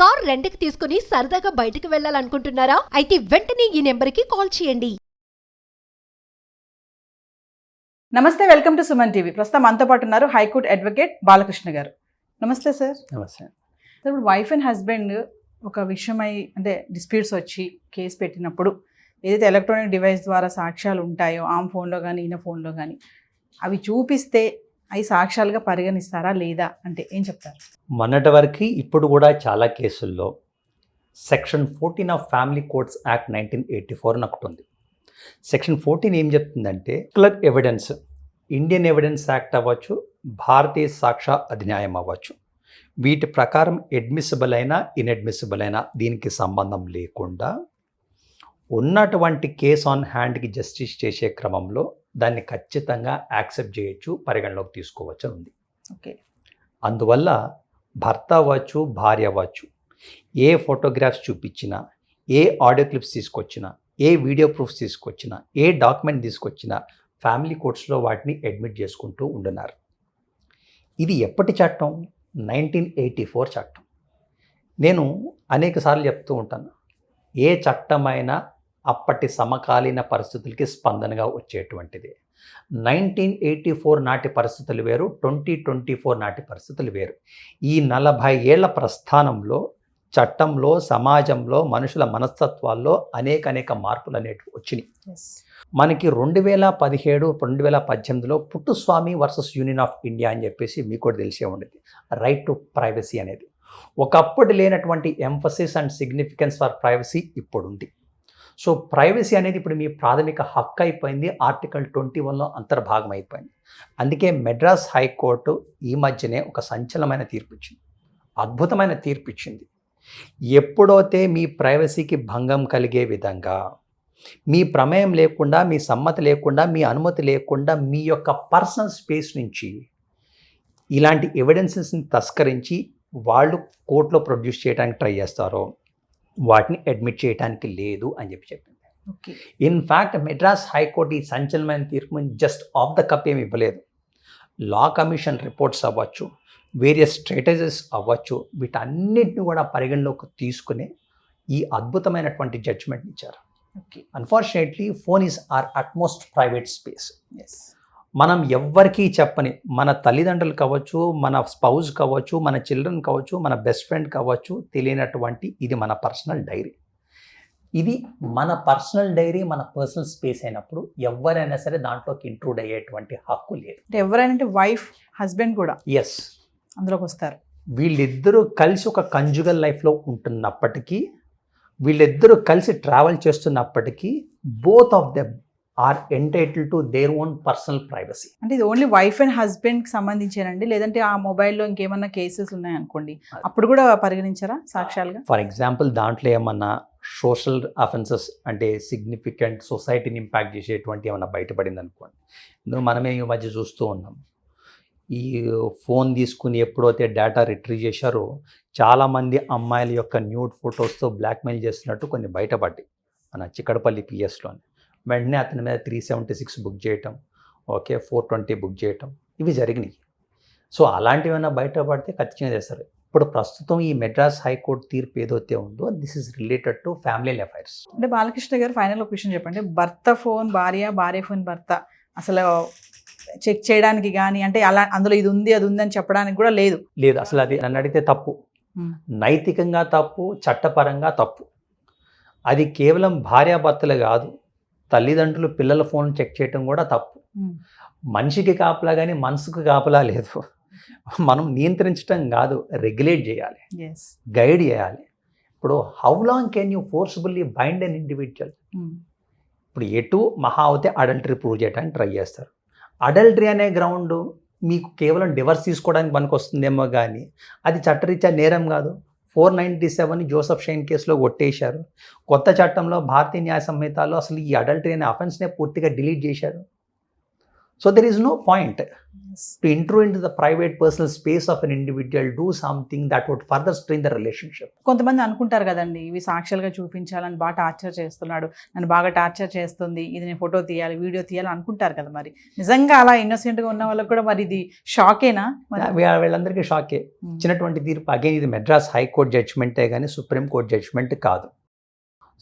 Car రెంట్కి తీసుకుని సరదాగా బయటకు వెళ్ళాలనుకుంటున్నారా? అయితే వెంటనే ఈ నెంబర్కి కాల్ చేయండి. నమస్తే వెల్కమ్ టు సుమన్ టీవీ. ప్రస్తుతం మనతో పాటు ఉన్నారు హైకోర్టు అడ్వకేట్ బాలకృష్ణ గారు. నమస్తే సార్. నమస్తే. సార్ ఇప్పుడు వైఫ్ అండ్ హస్బెండ్ ఒక విషయమై అంటే డిస్ప్యూట్స్ వచ్చి కేసు పెట్టినప్పుడు ఏదైతే ఎలక్ట్రానిక్ డివైస్ ద్వారా సాక్ష్యాలు ఉంటాయో ఆమె ఫోన్లో కానీ ఈయన ఫోన్లో కానీ అవి చూపిస్తే అవి సాక్ష్యాలుగా పరిగణిస్తారా లేదా అంటే ఏం చెప్తారు? మొన్నటి వరకు ఇప్పుడు కూడా చాలా కేసుల్లో section fourteen of family courts act nineteen eighty four అని ఒకటి ఉంది. సెక్షన్ ఫోర్టీన్ ఏం చెప్తుందంటే క్లర్ ఎవిడెన్స్ ఇండియన్ ఎవిడెన్స్ యాక్ట్ అవ్వచ్చు భారతీయ సాక్ష్య అధిన్యాయం అవ్వచ్చు. వీటి ప్రకారం అడ్మిసిబుల్ అయినా ఇన్అడ్మిసిబుల్ అయినా దీనికి సంబంధం లేకుండా ఉన్నటువంటి కేస్ ఆన్ హ్యాండ్కి జస్టిస్ చేసే క్రమంలో దాన్ని ఖచ్చితంగా యాక్సెప్ట్ చేయొచ్చు పరిగణలోకి తీసుకోవచ్చు అని ఉంది. ఓకే. అందువల్ల భర్త అవ్వచ్చు భార్య అవ్వచ్చు ఏ ఫోటోగ్రాఫ్స్ చూపించినా ఏ ఆడియో క్లిప్స్ తీసుకొచ్చినా ఏ వీడియో ప్రూఫ్స్ తీసుకొచ్చినా ఏ డాక్యుమెంట్ తీసుకొచ్చినా ఫ్యామిలీ కోర్ట్స్లో వాటిని అడ్మిట్ చేసుకుంటూ ఉంటున్నారు ఇది ఎప్పటి చట్టం? నైన్టీన్ ఎయిటీ ఫోర్ చట్టం. నేను అనేక సార్లు చెప్తూ ఉంటాను. ఏ చట్టమైనా అప్పటి సమకాలీన పరిస్థితులకి స్పందనగా వచ్చేటువంటిది. నైన్టీన్ ఎయిటీ ఫోర్ నాటి పరిస్థితులు వేరు ట్వంటీ ట్వంటీ ఫోర్ నాటి పరిస్థితులు వేరు. ఈ నలభై ఏళ్ళ ప్రస్థానంలో చట్టంలో సమాజంలో మనుషుల మనస్తత్వాల్లో అనేక అనేక మార్పులు అనేటివి వచ్చినాయి మనకి రెండు వేల పదిహేడు రెండు వేల పద్దెనిమిదిలో Puttaswamy versus Union of India అని చెప్పేసి మీకు కూడా తెలిసే ఉండేది. రైట్ టు ప్రైవసీ అనేది. ఒకప్పుడు లేనటువంటి emphasis and significance for privacy ఇప్పుడు ఉంది సో ప్రైవసీ అనేది ఇప్పుడు మీ ప్రాథమిక హక్కు అయిపోయింది. ఆర్టికల్ ట్వంటీ వన్లో అంతర్భాగం అయిపోయింది. అందుకే మెడ్రాస్ హైకోర్టు ఈ మధ్యనే ఒక సంచలనమైన తీర్పు ఇచ్చింది అద్భుతమైన తీర్పు ఇచ్చింది ఎప్పుడైతే మీ ప్రైవసీకి భంగం కలిగే విధంగా మీ ప్రమేయం లేకుండా మీ సమ్మతి లేకుండా మీ అనుమతి లేకుండా మీ యొక్క పర్సనల్ స్పేస్ నుంచి ఇలాంటి ఎవిడెన్సెస్ని తస్కరించి వాళ్ళు కోర్టులో ప్రొడ్యూస్ చేయడానికి ట్రై చేస్తారో వాటిని అడ్మిట్ చేయడానికి లేదు అని చెప్పి చెప్పింది. ఓకే. ఇన్ఫ్యాక్ట్ మెడ్రాస్ హైకోర్టు ఈ సంచలనమైన తీర్పు జస్ట్ ఆఫ్ ద కప్ ఏమి ఇవ్వలేదు. లా కమిషన్ రిపోర్ట్స్ అవ్వచ్చు వేరియస్ స్ట్రాటజీస్ అవ్వచ్చు వీటన్నిటిని కూడా పరిగణలోకి తీసుకుని ఈ అద్భుతమైనటువంటి జడ్జిమెంట్ ఇచ్చారు. Okay. Unfortunately phone is our utmost private space as మనం ఎవ్వరికీ చెప్పని మన తల్లిదండ్రులు కావచ్చు మన స్పౌజ్ కావచ్చు మన చిల్డ్రన్ కావచ్చు మన బెస్ట్ ఫ్రెండ్ కావచ్చు తెలియనటువంటి ఇది మన పర్సనల్ డైరీ. ఇది మన పర్సనల్ డైరీ మన పర్సనల్ స్పేస్ అయినప్పుడు ఎవరైనా సరే దాంట్లోకి ఇంట్రూడ్ అయ్యేటువంటి హక్కు లేదు. అంటే ఎవరైనా వైఫ్ హస్బెండ్ కూడా ఎస్ అందులోకి వస్తారు. వీళ్ళిద్దరూ కలిసి ఒక కంజుగల్ లైఫ్లో ఉంటున్నప్పటికీ వీళ్ళిద్దరూ కలిసి ట్రావెల్ చేస్తున్నప్పటికీ both of them are entitle to their own personal privacy అంటే ఇది ఓన్లీ వైఫ్ అండ్ హస్బెండ్కి సంబంధించేనండి. లేదంటే ఆ మొబైల్లో ఇంకేమన్నా కేసెస్ ఉన్నాయనుకోండి. అప్పుడు కూడా పరిగణించారా సాక్ష్యాలుగా? ఫర్ ఎగ్జాంపుల్ దాంట్లో ఏమన్నా సోషల్ అఫెన్సెస్ అంటే సిగ్నిఫికెంట్ సొసైటీని ఇంపాక్ట్ చేసేటువంటి ఏమన్నా బయటపడింది అనుకోండి ఇందులో మనమే ఈ మధ్య చూస్తూ ఉన్నాం. ఈ ఫోన్ తీసుకుని ఎప్పుడైతే డేటా రిట్రీవ్ చేశారో చాలామంది అమ్మాయిల యొక్క న్యూడ్ ఫొటోస్తో బ్లాక్మెయిల్ చేస్తున్నట్టు కొన్ని బయటపడ్డాయి. మన చిక్కడపల్లి పిఎస్లోని వెంటనే అతని మీద త్రీ సెవెంటీ సిక్స్ బుక్ చేయటం ఓకే ఫోర్ ట్వంటీ బుక్ చేయటం ఇవి జరిగినాయి. సో అలాంటివైనా బయటపడితే ఖచ్చితంగా చేస్తారు. ఇప్పుడు ప్రస్తుతం ఈ మెడ్రాస్ హైకోర్టు తీర్పు ఏదైతే ఉందో this is related to family affairs అంటే బాలకృష్ణ గారు ఫైనల్ ఒక విషయం చెప్పండి. భర్త ఫోన్ భార్య భార్య ఫోన్ భర్త. అసలు చెక్ చేయడానికి కానీ అంటే అలా అందులో ఇది ఉంది అది ఉంది అని చెప్పడానికి కూడా లేదు. లేదు అసలు అది నన్ను అడిగితే తప్పు. నైతికంగా తప్పు చట్టపరంగా తప్పు. అది కేవలం భార్యాభర్తలు కాదు తల్లిదండ్రులు పిల్లల ఫోన్ చెక్ చేయటం కూడా తప్పు. మనిషికి కాపలా కానీ మనసుకు కాపలా లేదు. మనం నియంత్రించడం కాదు రెగ్యులేట్ చేయాలి. గైడ్ చేయాలి. ఇప్పుడు how long can you forcefully bind an individual ఇప్పుడు ఎటు మహా అవుతే అడల్టరీ ప్రూవ్ చేయడానికి ట్రై చేస్తారు. అడల్టరీ అనే గ్రౌండ్ మీకు కేవలం డివర్స్ తీసుకోవడానికి పనికి వస్తుందేమో కానీ అది చట్టరీత్యా నేరం కాదు. Four ninety seven Joseph Shine కేసులో కొట్టేశారు. కొత్త చట్టంలో భారతీయ న్యాయ సంహితలో అసలు ఈ అడల్టరీ అనే అఫెన్స్నే పూర్తిగా డిలీట్ చేశారు. So there is no point to intrude in the private personal space of an individual do something that would further strain the relationship కొంతమంది అనుకుంటారు కదండి ఇవి సాక్ష్యాలుగా చూపించాలని బాగా టార్చర్ చేస్తున్నాడు నన్ను బాగా టార్చర్ చేస్తుంది ఇది నేను ఫోటో తీయాలి వీడియో తీయాలి అనుకుంటారు కదా మరి. నిజంగా అలా innocent గా ఉన్న వాళ్ళకి కూడా మరి ఇది షాకేనా వీళ్ళందరికీ షాకే ఉమ్. ఇచ్చినటువంటి తీర్పు అగైన్ ఇది మెడ్రాస్ హైకోర్టు జడ్జ్మెంటే కానీ సుప్రీంకోర్టు జడ్జ్మెంట్ కాదు.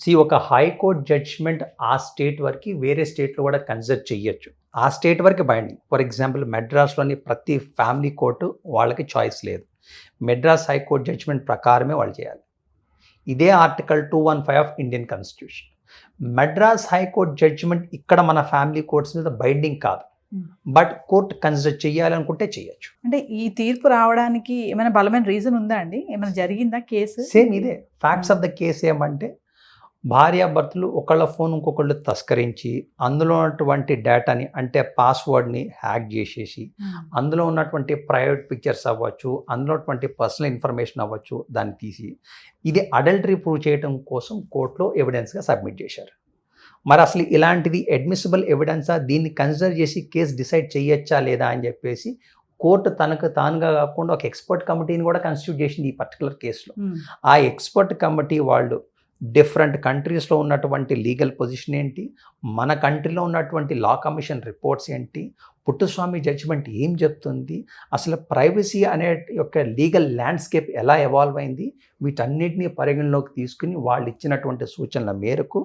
సి ఒక హైకోర్టు జడ్జ్మెంట్ ఆ స్టేట్ వరకు వేరే స్టేట్లో కూడా కన్సిడర్ చెయ్యొచ్చు ఆ స్టేట్ వరకు బైండింగ్ ఫర్ ఎగ్జాంపుల్ మెడ్రాస్లోని ప్రతి ఫ్యామిలీ కోర్టు వాళ్ళకి చాయిస్ లేదు. మెడ్రాస్ హైకోర్టు జడ్జ్మెంట్ ప్రకారమే వాళ్ళు చేయాలి. ఇదే article two one five of Indian constitution Madras high court judgement ఇక్కడ మన ఫ్యామిలీ కోర్ట్స్ మీద బైండింగ్ కాదు. బట్ కోర్టు కన్సిడర్ చేయాలనుకుంటే చేయొచ్చు. అంటే ఈ తీర్పు రావడానికి ఏమైనా బలమైన రీజన్ ఉందా అండి? ఏమైనా జరిగిందా కేసు సేమ్ ఇదే. ఫ్యాక్ట్స్ ఆఫ్ ద కేసు ఏమంటే భార్యాభర్తలు ఒకళ్ళ ఫోన్ ఇంకొకళ్ళు తస్కరించి అందులో ఉన్నటువంటి డేటాని అంటే పాస్వర్డ్ని హ్యాక్ చేసేసి అందులో ఉన్నటువంటి ప్రైవేట్ పిక్చర్స్ అవ్వచ్చు అందులో ఉన్నటువంటి పర్సనల్ ఇన్ఫర్మేషన్ అవ్వచ్చు దాన్ని తీసి ఇది అడల్టరీ ప్రూవ్ చేయడం కోసం కోర్టులో ఎవిడెన్స్గా సబ్మిట్ చేశారు. మరి అసలు ఇలాంటిది అడ్మిసిబుల్ ఎవిడెన్సా? దీన్ని కన్సిడర్ చేసి కేసు డిసైడ్ చేయొచ్చా లేదా అని చెప్పేసి కోర్టు తనకు తానుగా కాకుండా ఒక ఎక్స్పర్ట్ కమిటీని కూడా కన్స్టిట్యూట్ చేసింది ఈ పర్టికులర్ కేసులో. ఉమ్. ఆ ఎక్స్పర్ట్ కమిటీ వాళ్ళు డిఫరెంట్ కంట్రీస్లో ఉన్నటువంటి లీగల్ పొజిషన్ ఏంటి? మన కంట్రీలో ఉన్నటువంటి లా కమిషన్ రిపోర్ట్స్ ఏంటి? పుట్టుస్వామి జడ్జిమెంట్ ఏం చెప్తుంది? అసలు ప్రైవసీ అనే యొక్క లీగల్ ల్యాండ్స్కేప్ ఎలా ఎవాల్వ్ అయింది? వీటన్నిటిని పరిగణలోకి తీసుకుని వాళ్ళు ఇచ్చినటువంటి సూచనల మేరకు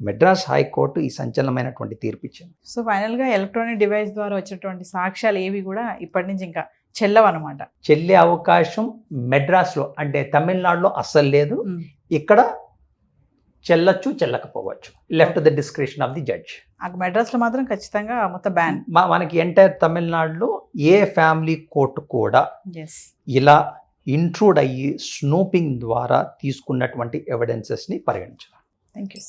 మెడ్రాస్ హైకోర్టు ఈ సంచలనమైనటువంటి తీర్పు ఇచ్చింది సో ఫైనల్గా ఎలక్ట్రానిక్ డివైస్ ద్వారా వచ్చినటువంటి సాక్ష్యాలు ఏవి కూడా ఇప్పటి నుంచి ఇంకా చెల్లవన్నమాట. చెల్లే అవకాశం మెడ్రాస్లో అంటే తమిళనాడులో అస్సలు లేదు. ఇక్కడ చెల్లచ్చు చెల్లకపోవచ్చు. Left the description of the judge ఆ మెడ్రాస్లో మాత్రం ఖచ్చితంగా మొత్తం బ్యాన్ మనకి ఎంటైర్ తమిళనాడులో ఏ ఫ్యామిలీ కోర్టు కూడా ఇలా ఇంట్రూడ్ అయ్యి స్నూపింగ్ ద్వారా తీసుకున్నటువంటి ఎవిడెన్సెస్ని పరిగణించాలి థ్యాంక్ యూ